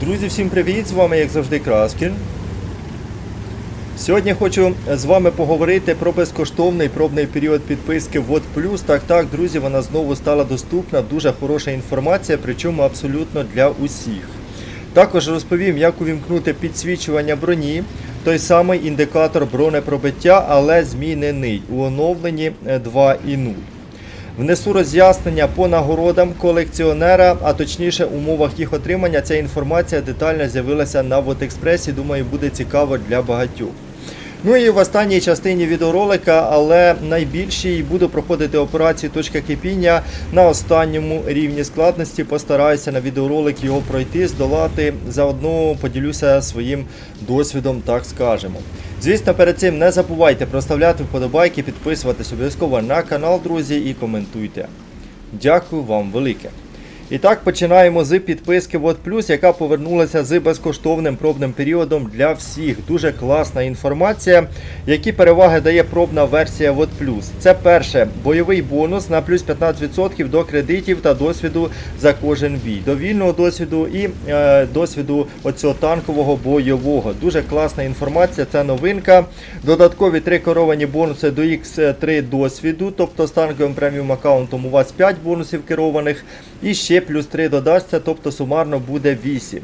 Друзі, всім привіт! З вами, як завжди, Краскін. Сьогодні хочу з вами поговорити про безкоштовний пробний період підписки Вот Плюс. Так, так, друзі, вона знову стала доступна. Дуже хороша інформація, причому абсолютно для усіх. Також розповім, як увімкнути підсвічування броні, той самий індикатор бронепробиття, але змінений у оновленні е, 2.0. Внесу роз'яснення по нагородам колекціонера, а точніше умовах їх отримання. Ця інформація детально з'явилася на Вотекспресі. Думаю, буде цікаво для багатьох. Ну і в останній частині відеоролика, але найбільшій буду проходити операцію точка кипіння на останньому рівні складності. Постараюся на відеоролик його пройти, здолати. Заодно поділюся своїм досвідом, так скажемо. Звісно, перед цим не забувайте проставляти вподобайки, підписуватись обов'язково на канал, друзі, і коментуйте. Дякую вам велике. І так починаємо з підписки Вот Плюс, яка повернулася з безкоштовним пробним періодом для всіх. Дуже класна інформація. Які переваги дає пробна версія Вот Плюс? Це перше бойовий бонус на плюс 15% до кредитів та досвіду за кожен бій. До вільного досвіду і е, досвіду оцього танкового бойового. Дуже класна інформація, це новинка. Додаткові три керовані бонуси до X3 досвіду, тобто з танковим преміум аккаунтом у вас 5 бонусів керованих. І ще плюс 3 додасться, тобто сумарно буде 8.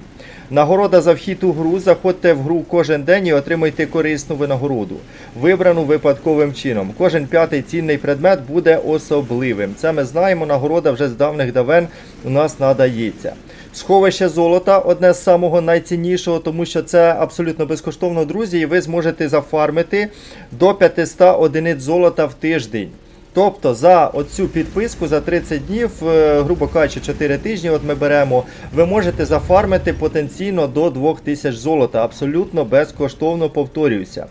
Нагорода за вхід у гру. Заходьте в гру кожен день і отримайте корисну винагороду, вибрану випадковим чином. Кожен п'ятий цінний предмет буде особливим. Це ми знаємо. Нагорода вже з давних давен у нас надається. Сховище золота одне з самого найціннішого, тому що це абсолютно безкоштовно, друзі, і ви зможете зафармити до 500 одиниць золота в тиждень. Тобто за оцю підписку за 30 днів, е, грубо кажучи, 4 тижні, от ми беремо, ви можете зафармити потенційно до 2000 золота, абсолютно безкоштовно повторююся.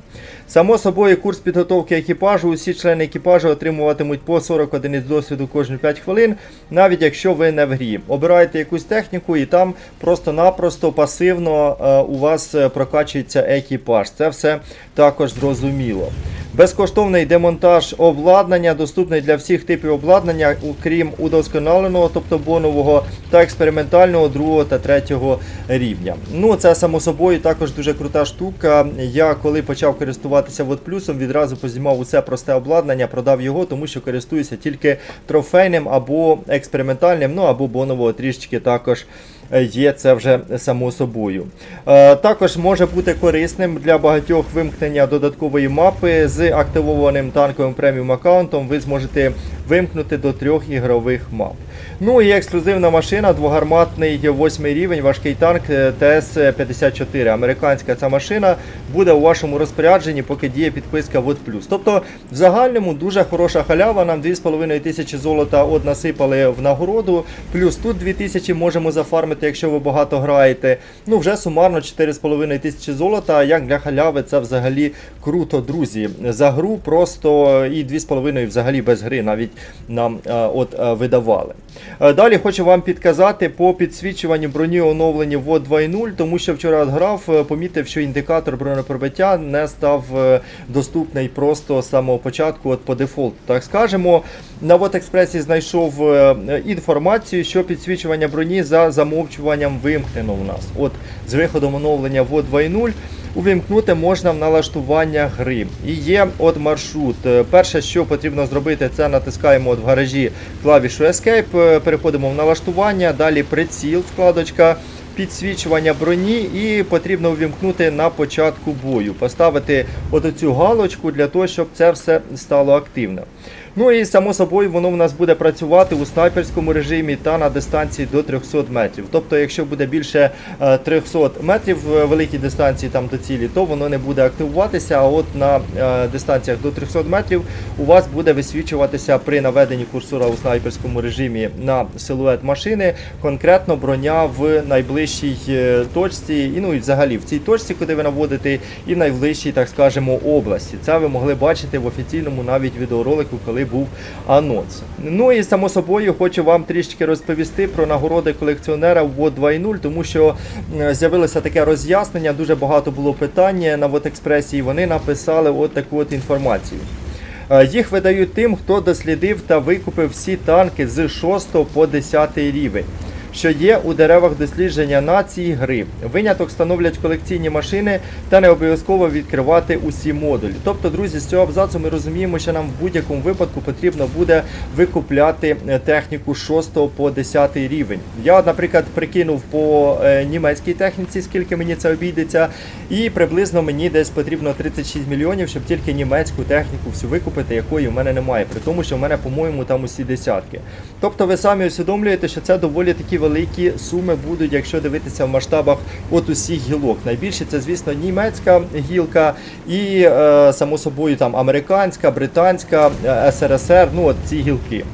Само собою, курс підготовки екіпажу, усі члени екіпажу отримуватимуть по 40 одиниць досвіду кожні 5 хвилин, навіть якщо ви не в грі. Обираєте якусь техніку і там просто-напросто пасивно е, у вас е, прокачується екіпаж. Це все також зрозуміло. Безкоштовний демонтаж обладнання, доступний для всіх типів обладнання, окрім удосконаленого, тобто бонового та експериментального другого та третього рівня. Ну, це само собою також дуже крута штука. Я коли почав користуватися Вот плюсом, відразу познімав усе просте обладнання, продав його, тому що користуюся тільки трофейним або експериментальним, ну або бонового трішечки також є це вже само собою. Е, Також може бути корисним для багатьох вимкнення додаткової мапи з активованим танковим преміум аккаунтом. Ви зможете вимкнути до трьох ігрових мап. Ну і ексклюзивна машина, двогарматний восьмий рівень, важкий танк е, ТС-54. Американська ця машина буде у вашому розпорядженні, поки діє підписка Плюс. Тобто, в загальному дуже хороша халява. Нам 2,5 тисячі золота от насипали в нагороду. Плюс тут 2 тисячі можемо зафармити, якщо ви багато граєте. Ну, вже сумарно 4,5 тисячі золота. Як для халяви, це взагалі круто, друзі. За гру просто і 2,5 взагалі без гри навіть нам е, от е, видавали. Е, Далі хочу вам підказати по підсвічуванню броні оновлені в 2.0, тому що вчора грав, помітив, що індикатор бронепробиття не став доступний просто з самого початку, от по дефолту, так скажемо. На Вотекспресі знайшов інформацію, що підсвічування броні за замовчуванням вимкнено у нас. От з виходом оновлення в 2.0 Увімкнути можна в налаштування гри. І є от маршрут. Е, Перше, що потрібно зробити, це натискаємо от в гаражі клавішу Escape, е, переходимо в налаштування, далі приціл, вкладочка. Підсвічування броні і потрібно увімкнути на початку бою, поставити от цю галочку для того, щоб це все стало активним. Ну і само собою воно в нас буде працювати у снайперському режимі та на дистанції до 300 метрів. Тобто, якщо буде більше е, 300 метрів в великій дистанції там до цілі, то воно не буде активуватися. А от на е, дистанціях до 300 метрів у вас буде висвічуватися при наведенні курсора у снайперському режимі на силует машини, конкретно броня в найближчій е, точці, і ну і взагалі в цій точці, куди ви наводите, і найближчій, так скажемо, області. Це ви могли бачити в офіційному навіть відеоролику, коли був анонс. Ну і само собою хочу вам трішки розповісти про нагороди колекціонера в WOT 2.0, тому що з'явилося таке роз'яснення, дуже багато було питань на Вотекспресі, і вони написали от таку от інформацію. Е, Їх видають тим, хто дослідив та викупив всі танки з 6 по 10 рівень. Що є у деревах дослідження нації гри. Виняток становлять колекційні машини та не обов'язково відкривати усі модулі. Тобто, друзі, з цього абзацу ми розуміємо, що нам в будь-якому випадку потрібно буде викупляти е, техніку 6 по 10 рівень. Я, наприклад, прикинув по е, німецькій техніці, скільки мені це обійдеться, і приблизно мені десь потрібно 36 мільйонів, щоб тільки німецьку техніку всю викупити, якої в мене немає. При тому, що в мене, по-моєму, там усі десятки. Тобто ви самі усвідомлюєте, що це доволі такі великі суми будуть, якщо дивитися в масштабах от усіх гілок. Найбільше це, звісно, німецька гілка і, е, само собою, там американська, британська, е, СРСР, ну от ці гілки.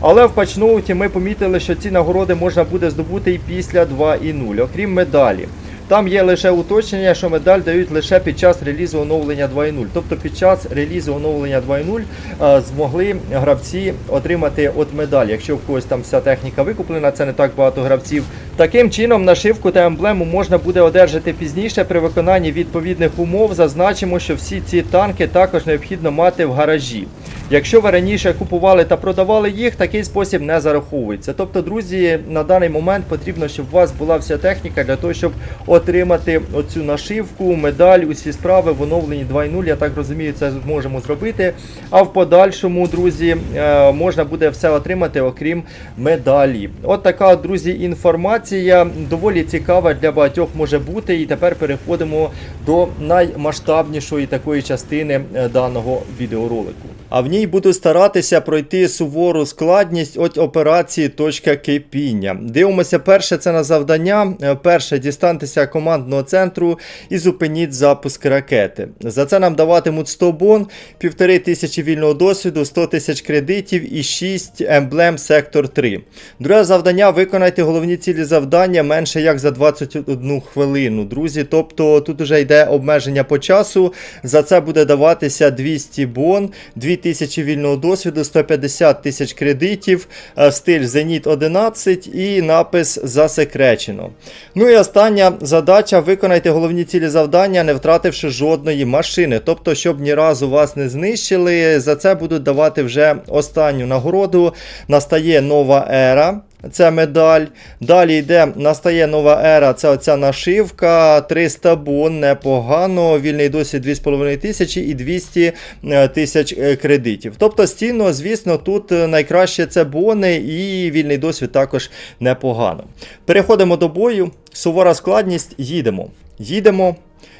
Але в пачноуті ми помітили, що ці нагороди можна буде здобути і після 2.0, окрім медалі. Там є лише уточнення, що медаль дають лише під час релізу оновлення 2.0. Тобто під час релізу оновлення 2.0 е, змогли гравці отримати от медаль. Якщо в когось там вся техніка викуплена, це не так багато гравців. Таким чином, нашивку та емблему можна буде одержати пізніше при виконанні відповідних умов. Зазначимо, що всі ці танки також необхідно мати в гаражі. Якщо ви раніше купували та продавали їх, такий спосіб не зараховується. Тобто, друзі, на даний момент потрібно, щоб у вас була вся техніка для того, щоб отримати оцю нашивку, медаль, усі справи в оновленні 2.0. Я так розумію, це зможемо зробити. А в подальшому, друзі, е, можна буде все отримати, окрім медалі. От така, друзі, інформація доволі цікава для багатьох може бути. І тепер переходимо до наймасштабнішої такої частини е, даного відеоролику. А в ній буду старатися пройти сувору складність от операції точка кипіння. Дивимося, перше це на завдання. Е, Перше дістаньтеся командного центру і зупиніть запуск ракети. За це нам даватимуть 100 бон, півтори тисячі вільного досвіду, 100 тисяч кредитів і 6 емблем сектор 3. Друге завдання виконайте головні цілі завдання менше як за 21 хвилину. Друзі, тобто тут вже йде обмеження по часу. За це буде даватися 200 бон, 2000 вільного досвіду, 150 тисяч кредитів, е, стиль Зеніт 11 і напис засекречено. Ну і остання задача: виконайте головні цілі завдання, не втративши жодної машини. Тобто, щоб ні разу вас не знищили, за це будуть давати вже останню нагороду. Настає нова ера. Це медаль. Далі йде, настає нова ера, це оця нашивка, 300 бон, непогано, вільний досвід 2,5 тисячі і 200 е, тисяч е, кредитів. Тобто, стійно, звісно, тут е, найкраще це бони і вільний досвід також непогано. Переходимо до бою. Сувора складність, їдемо. Їдемо.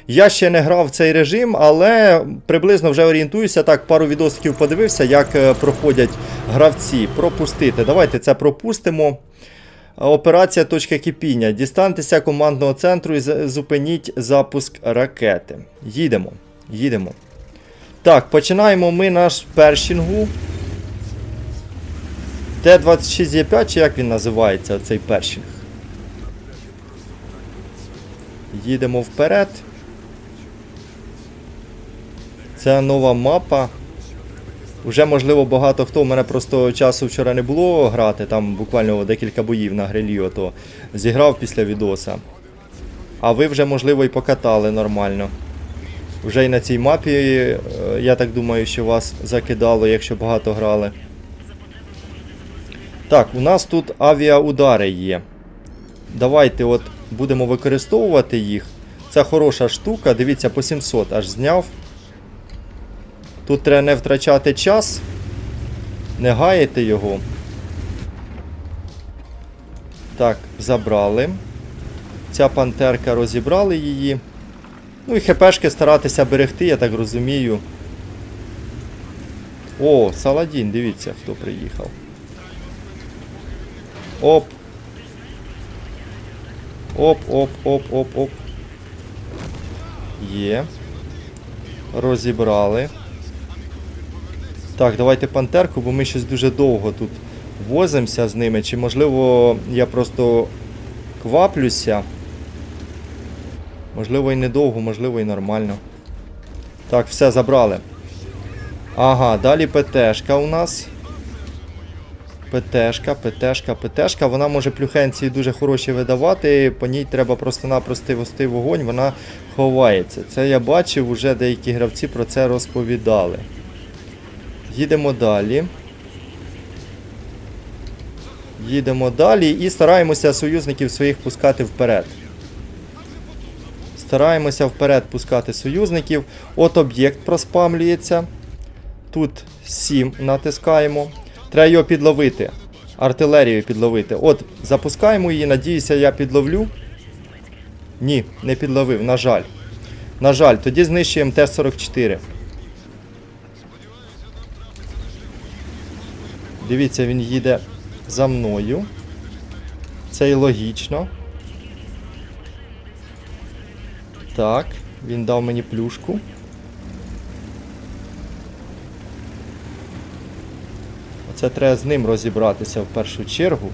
Я ще не грав в цей режим, але приблизно вже орієнтуюся. Так, пару відосиків подивився, як е, проходять гравці. Пропустити. Давайте це пропустимо. Операція точка кипіння. Дістаньтеся командного центру і зупиніть запуск ракети. Їдемо. Їдемо. Так, починаємо ми наш першінгу. Т-26Е5, чи як він називається, цей першінг? Їдемо вперед. Це нова мапа. Уже, можливо, багато хто. У мене просто часу вчора не було грати, там буквально декілька боїв на грилі, ото зіграв після відоса. А ви вже, можливо, і покатали нормально. Вже і на цій мапі, е, я так думаю, що вас закидало, якщо багато грали. Так, у нас тут авіаудари є. Давайте от будемо використовувати їх. Це хороша штука. Дивіться, по 700 аж зняв. Тут треба не втрачати час, не гаяти його. Так, забрали. Ця пантерка розібрали її. Ну і хпшки старатися берегти, я так розумію. О, Саладін, дивіться, хто приїхав. Оп. Оп, оп, оп, оп, оп. Є. Розібрали. Так, давайте пантерку, бо ми щось дуже довго тут возимося з ними. Чи можливо я просто кваплюся? Можливо і недовго, можливо і нормально. Так, все, забрали. Ага, далі ПТшка у нас. ПТшка, ПТшка, ПТшка. Вона може плюхенці дуже хороші видавати. По ній треба просто-напросто вести вогонь, вона ховається. Це я бачив, уже деякі гравці про це розповідали. Їдемо далі. Їдемо далі і стараємося союзників своїх пускати вперед. Стараємося вперед пускати союзників. От об'єкт проспамлюється. Тут 7 натискаємо. Треба його підловити. Артилерію підловити. От, запускаємо її, надіюся, я підловлю. Ні, не підловив, на жаль. На жаль, тоді знищуємо Т-44. Дивіться, він їде за мною. Це і логічно. Так, він дав мені плюшку. Оце треба з ним розібратися в першу чергу.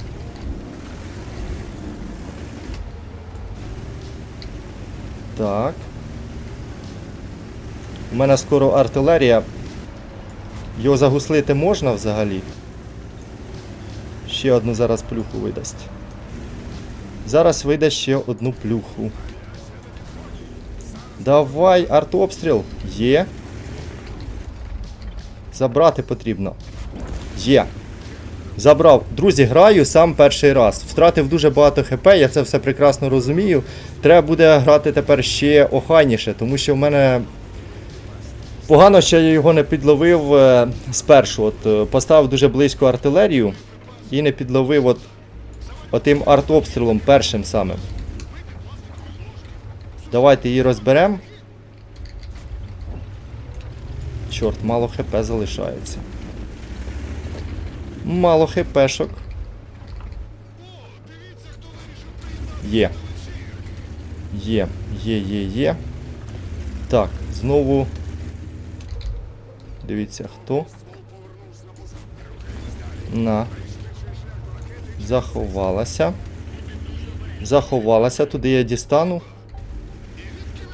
Так. У мене скоро артилерія. Його загуслити можна взагалі? Ще одну зараз плюху видасть. Зараз вийде ще одну плюху. Давай, артобстріл. Є. Забрати потрібно. Є. Забрав. Друзі, граю сам перший раз. Втратив дуже багато хп, я це все прекрасно розумію. Треба буде грати тепер ще охайніше, тому що в мене. Погано, що я його не підловив е, спершу. От, е, поставив дуже близько артилерію і не підловив от, отим артобстрілом першим самим. Давайте її розберемо. Чорт, мало хп залишається. Мало хпшок. Є. Є, є, є, є. Так, знову. Дивіться, хто. На. Заховалася. Заховалася, туди я дістану.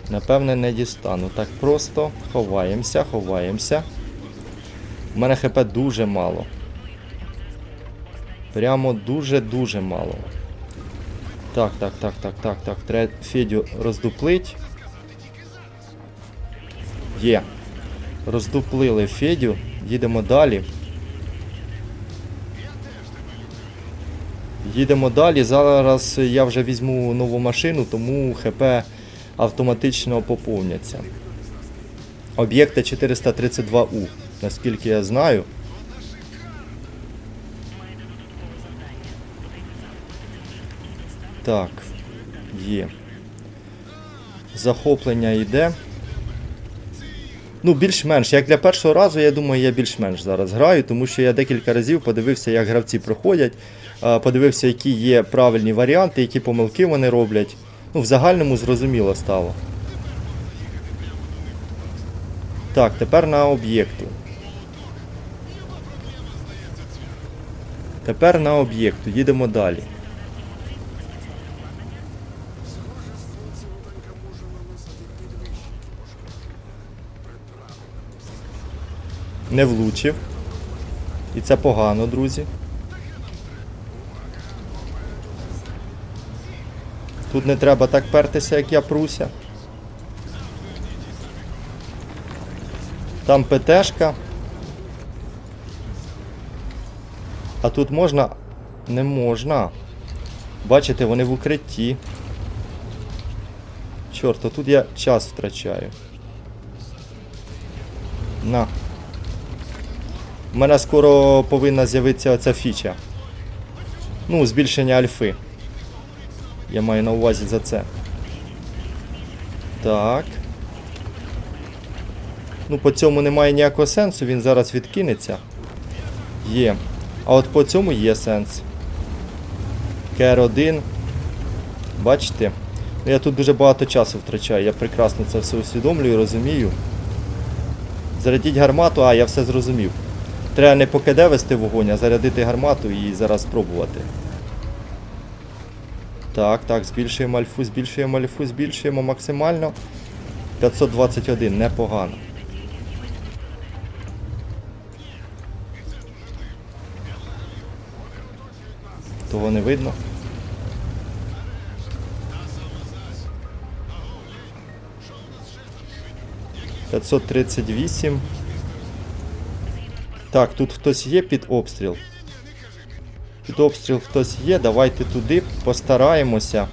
Напевне, не дістану. Так просто ховаємося, ховаємося. У мене хп дуже мало. Прямо дуже-дуже мало. Так, так, так, так, так, так. Треба Федю роздуплить. Є. Роздуплили Федю. Їдемо далі. Їдемо далі. Зараз я вже візьму нову машину, тому ХП автоматично поповняться. Об'єкти 432У, наскільки я знаю. Так, є. Захоплення йде. Ну, більш-менш. Як для першого разу, я думаю, я більш-менш зараз граю, тому що я декілька разів подивився, як гравці проходять, подивився, які є правильні варіанти, які помилки вони роблять. Ну, в загальному зрозуміло стало. Так, тепер на об'єкту. Тепер на об'єкту. Їдемо далі. Не влучив. І це погано, друзі. Тут не треба так пертися, як я пруся. Там ПТшка. А тут можна? Не можна. Бачите, вони в укритті. Чорт, а тут я час втрачаю. На. У мене скоро повинна з'явитися оця фіча. Ну, збільшення альфи. Я маю на увазі за це. Так. Ну, по цьому немає ніякого сенсу, він зараз відкинеться. Є. А от по цьому є сенс. КР-1. Бачите? Ну, Я тут дуже багато часу втрачаю, я прекрасно це все усвідомлюю розумію. Зарядіть гармату, а я все зрозумів. Треба не по вести вогонь, а зарядити гармату і зараз спробувати. Так, так, збільшуємо альфу, збільшуємо альфу, збільшуємо максимально. 521, непогано. Того не видно. П'ятсот тридцять вісім. Так, тут хтось є під обстріл. Під обстріл хтось є, давайте туди постараємося.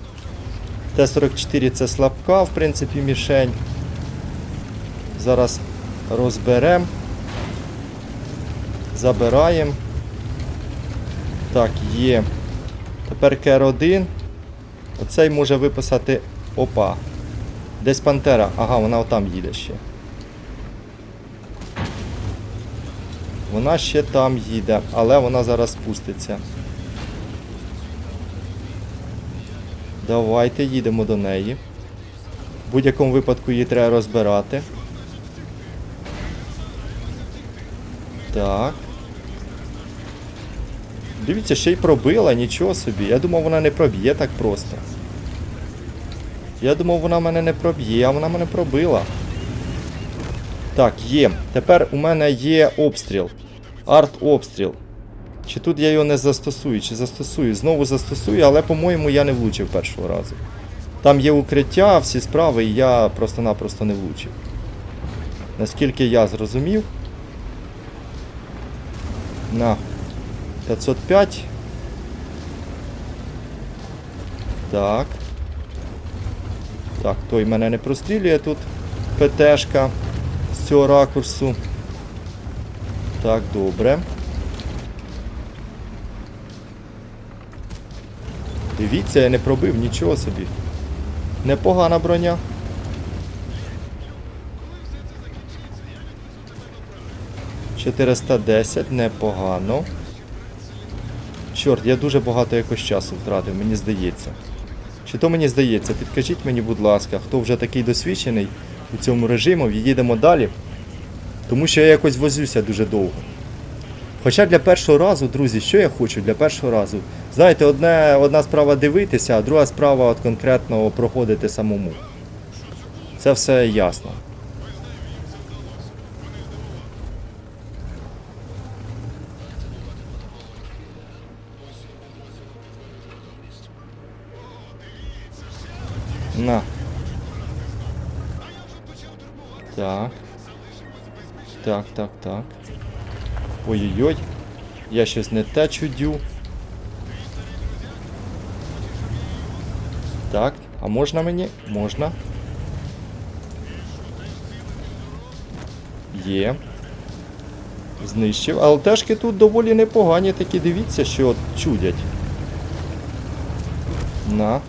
Т-44 це слабка, в принципі, мішень. Зараз розберемо. Забираємо. Так, є. Тепер КР-1. Оцей може виписати. Опа. Десь Пантера. Ага, вона отам їде ще. Вона ще там їде, але вона зараз спуститься. Давайте їдемо до неї. В будь-якому випадку її треба розбирати. Так. Дивіться, ще й пробила, нічого собі. Я думав, вона не проб'є так просто. Я думав, вона мене не проб'є, а вона мене пробила. Так, є. Тепер у мене є обстріл. Арт-обстріл. Чи тут я його не застосую, чи застосую? Знову застосую, але, по-моєму, я не влучив першого разу. Там є укриття, всі справи, і я просто-напросто не влучив. Наскільки я зрозумів. На 505. Так. Так, той мене не прострілює тут. ПТшка з цього ракурсу. Так, добре. Дивіться, я не пробив нічого собі. Непогана броня. «410, непогано. Чорт, я дуже багато якось часу втратив, мені здається. Чи то мені здається, підкажіть мені, будь ласка, хто вже такий досвідчений у цьому режиму, їдемо далі. Тому що я якось возюся дуже довго. Хоча для першого разу, друзі, що я хочу для першого разу? Знаєте, одне, одна справа дивитися, а друга справа от конкретно проходити самому. Це все ясно. На. Так. Так, так, так. Ой-ой-ой. Я щось не те чудю. Так, а можна мені? Можна. Є. Знищив. Але тежки тут доволі непогані такі, дивіться, що чудять. На.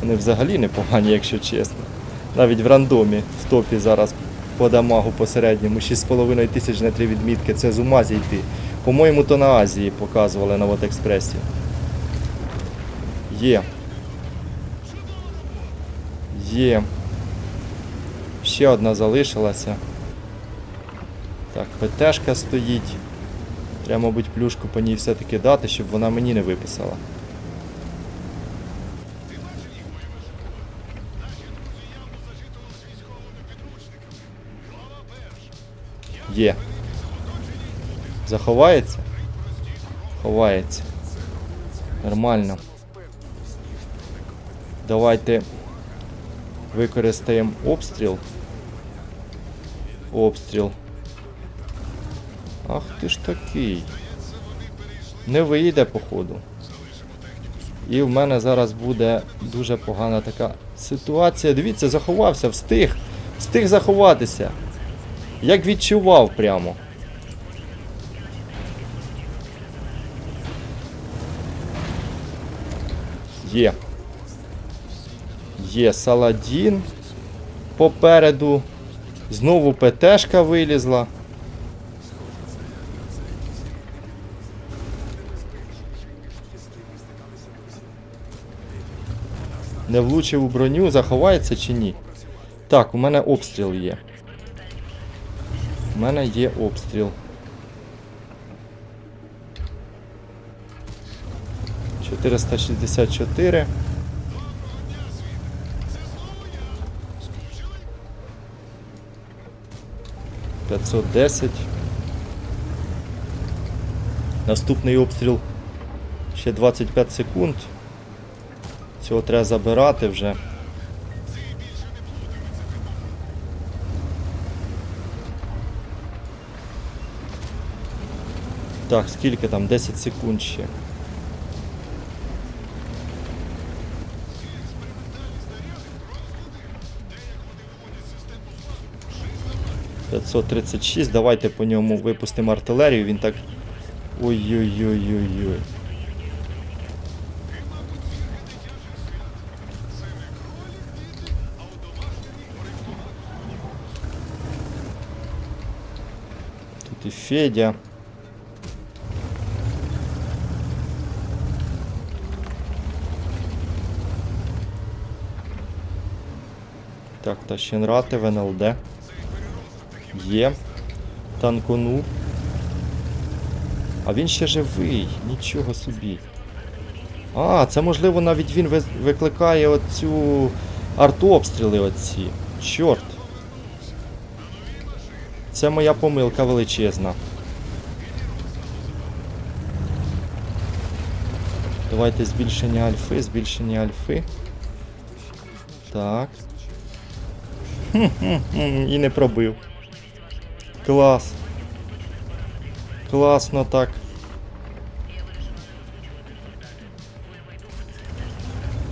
Вони взагалі непогані, якщо чесно. Навіть в рандомі в топі зараз по дамагу посередньому 6,5 тисяч на три відмітки. Це з ума зійти. По-моєму, то на Азії показували на Вотекспресі. Є. Є. Ще одна залишилася. Так, ПТшка стоїть. Треба, мабуть, плюшку по ній все-таки дати, щоб вона мені не виписала. Є. Заховається? Ховається. Нормально. Давайте використаємо обстріл. Обстріл. Ах ти ж такий. Не вийде, походу. І в мене зараз буде дуже погана така ситуація. Дивіться, заховався, встиг. Встиг заховатися. Як відчував прямо. Є. Є Саладін. Попереду. Знову ПТшка вилізла. Не влучив у броню, заховається чи ні? Так, у мене обстріл є. У мене є обстріл. Чотириста шістдесят чотири. П'ятсот десять. Наступний обстріл ще 25 секунд. Цього треба забирати вже. Так, скільки там? 10 секунд ще. П'ятсот тридцять шість. Давайте по ньому випустимо артилерію. Він так. Ой-ой-ой-ой-ой. Тут і Федя. Так, Тащенрати в НЛД. Є. Танконув. А він ще живий, нічого собі. А, це можливо навіть він викликає оцю артобстріли оці. Чорт. Це моя помилка величезна. Давайте збільшення альфи, збільшення альфи. Так. Хм-хм-хм, І не пробив. Клас. Класно так.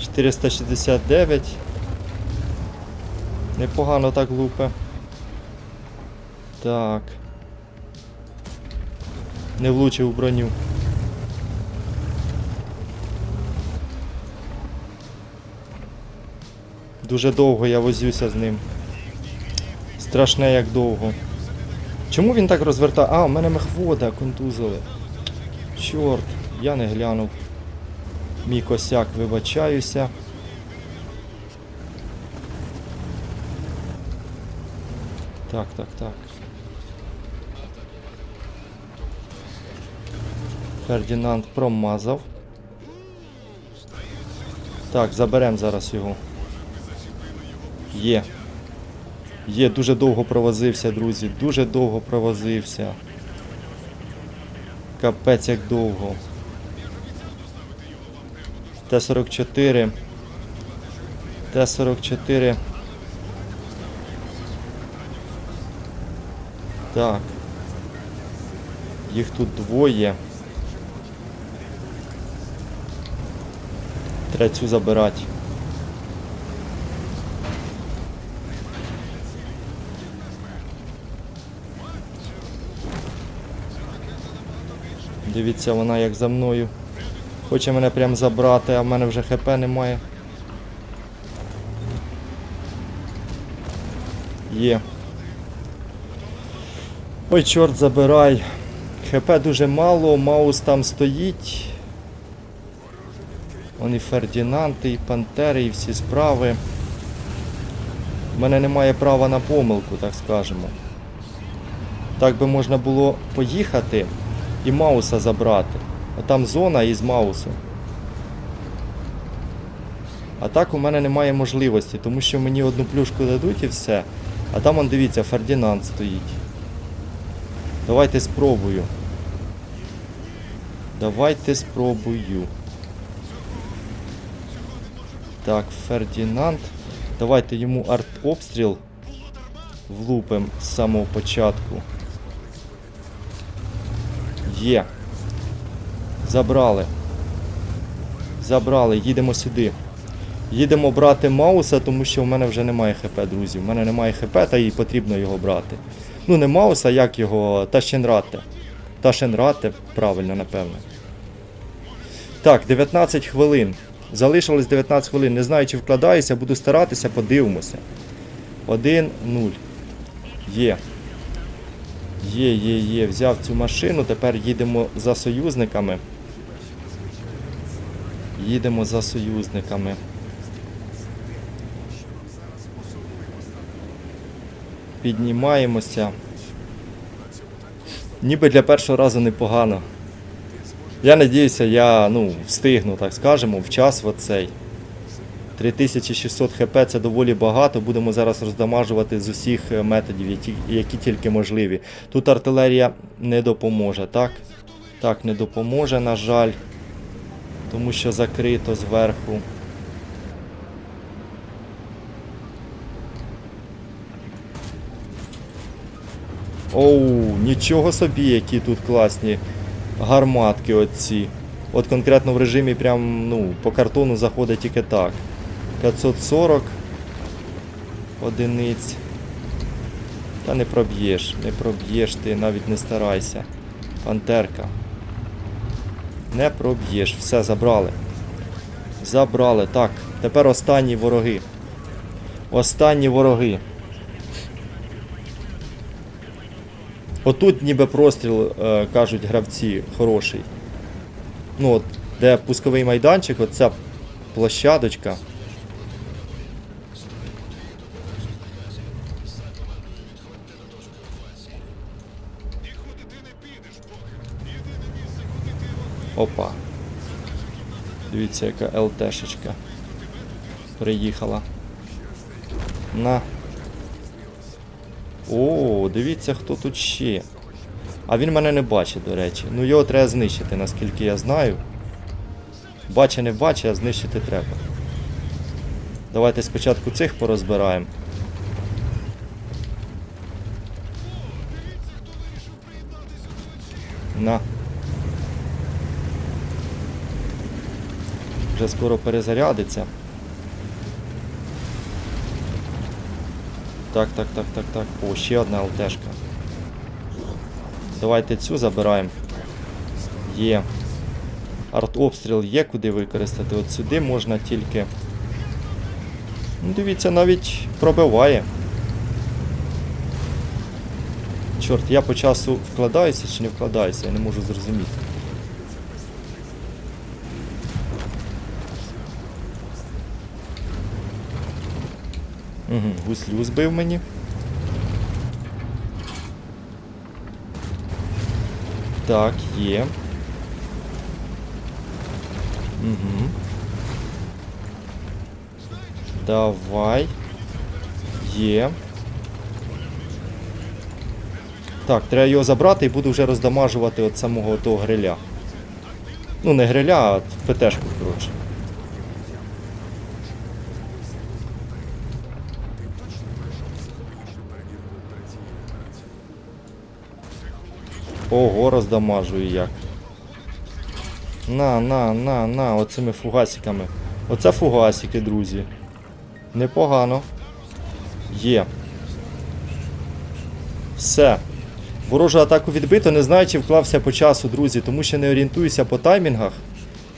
Чотириста шістдесят дев'ять. Непогано так лупе. Так. Не влучив у броню. Дуже довго я возюся з ним. Страшне як довго. Чому він так розвертає? А, у мене мехвода контузили. Чорт, я не глянув. Мій косяк, вибачаюся. Так, так, так. Фердінанд промазав. Так, заберемо зараз його. Є. Є, дуже довго провозився, друзі. Дуже довго провозився. Капець як довго. Т-44. Т-44. Так. Їх тут двоє. Треба цю Дивіться, вона як за мною. Хоче мене прям забрати, а в мене вже ХП немає. Є. Ой, чорт забирай. ХП дуже мало, Маус там стоїть. Вон і Фердінанти, і Пантери, і всі справи. У мене немає права на помилку, так скажемо. Так би можна було поїхати і Мауса забрати. А там зона із Маусом. А так у мене немає можливості, тому що мені одну плюшку дадуть і все. А там он дивіться, Фердінанд стоїть. Давайте спробую. Давайте спробую. Так, Фердінанд. Давайте йому арт-обстріл влупим з самого початку. Є. Забрали. Забрали, їдемо сюди. Їдемо брати Мауса, тому що в мене вже немає ХП, друзі. У мене немає ХП, та і потрібно його брати. Ну, не Мауса, як його. Ташенрате. Ташенрате, правильно, напевно. Так, 19 хвилин. Залишилось 19 хвилин. Не знаю, чи вкладаюся, буду старатися, подивимося. 1-0. Є. Є, є, є. Взяв цю машину, тепер їдемо за союзниками. Їдемо за союзниками. Піднімаємося. Ніби для першого разу непогано. Я надіюся, я ну, встигну, так скажемо, в час оцей. 3600 хп це доволі багато. Будемо зараз роздамажувати з усіх е, методів, які, які тільки можливі. Тут артилерія не допоможе, так? Так, не допоможе, на жаль. Тому що закрито зверху. Оу, нічого собі, які тут класні гарматки оці. От конкретно в режимі прям ну, по картону заходить тільки так. 540 одиниць. Та не проб'єш, не проб'єш ти, навіть не старайся. Пантерка. Не проб'єш. Все, забрали. Забрали. Так, тепер останні вороги. Останні вороги. Отут ніби простріл, е, кажуть гравці, хороший. Ну от, де пусковий майданчик, оця площадочка. Опа. Дивіться, яка ЛТшечка. Приїхала. На. О, дивіться, хто тут ще. А він мене не бачить, до речі. Ну його треба знищити, наскільки я знаю. Бачить, не бачить, а знищити треба. Давайте спочатку цих порозбираємо. На. Вже скоро перезарядиться. Так, так, так, так, так. О, ще одна ЛТшка. Давайте цю забираємо. Є. Артобстріл є куди використати. От сюди можна тільки. Ну, дивіться, навіть пробиває. Чорт, я по часу вкладаюся чи не вкладаюся, я не можу зрозуміти. Угу, гуслю збив мені. Так, є. Угу. Давай. Є. Так, треба його забрати і буду вже роздамажувати от самого того гриля. Ну, не гриля, а ПТшку, коротше. Ого, роздамажую як. На, на, на, на, оцими фугасиками. Оце фугасики, друзі. Непогано. Є. Все. Ворожу атаку відбито, не знаю, чи вклався по часу, друзі, тому що не орієнтуюся по таймінгах.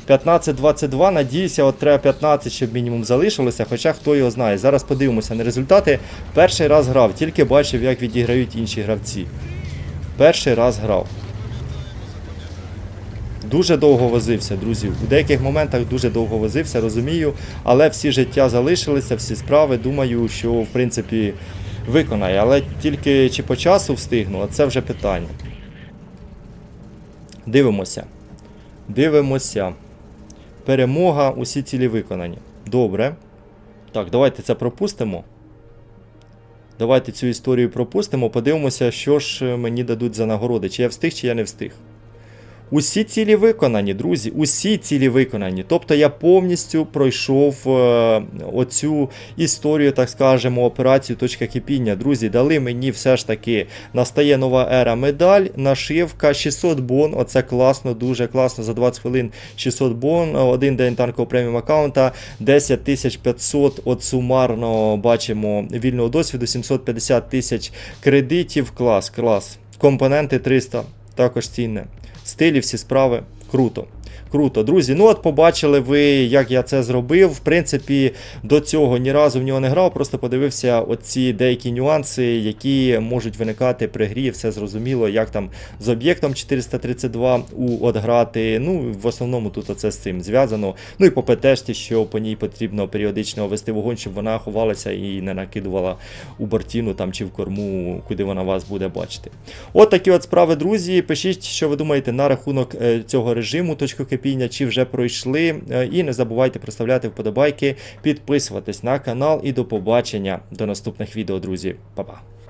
15-22, надіюся, от треба 15, щоб мінімум залишилося, хоча хто його знає. Зараз подивимося на результати. Перший раз грав, тільки бачив, як відіграють інші гравці. Перший раз грав. Дуже довго возився, друзі. У деяких моментах дуже довго возився, розумію, але всі життя залишилися, всі справи. Думаю, що в принципі виконає. Але тільки чи по часу встигну, а це вже питання. Дивимося. Дивимося. Перемога, усі цілі виконані. Добре. Так, давайте це пропустимо. Давайте цю історію пропустимо, подивимося, що ж мені дадуть за нагороди. Чи я встиг, чи я не встиг. Усі цілі виконані, друзі, усі цілі виконані. Тобто я повністю пройшов е, оцю історію, так скажемо, операцію точка кипіння. Друзі, дали мені все ж таки настає нова ера медаль, нашивка 600 бон. Оце класно, дуже класно. За 20 хвилин 600 бон. Один день танкового преміум аккаунта, 10 500 от сумарно бачимо вільного досвіду, 750 тисяч кредитів. Клас, клас. Компоненти 300, також цінне стилі, всі справи. Круто. Круто, друзі. Ну от побачили ви, як я це зробив. В принципі, до цього ні разу в нього не грав, просто подивився оці деякі нюанси, які можуть виникати при грі. Все зрозуміло, як там з об'єктом 432 у от грати. Ну, в основному тут оце з цим зв'язано. Ну і по ПТшці, що по ній потрібно періодично вести вогонь, щоб вона ховалася і не накидувала у бортіну там чи в корму, куди вона вас буде бачити. От такі от справи, друзі. Пишіть, що ви думаєте на рахунок е, цього режиму точку кипіння, чи вже пройшли. Е, І не забувайте проставляти вподобайки, підписуватись на канал і до побачення до наступних відео, друзі. Па-па.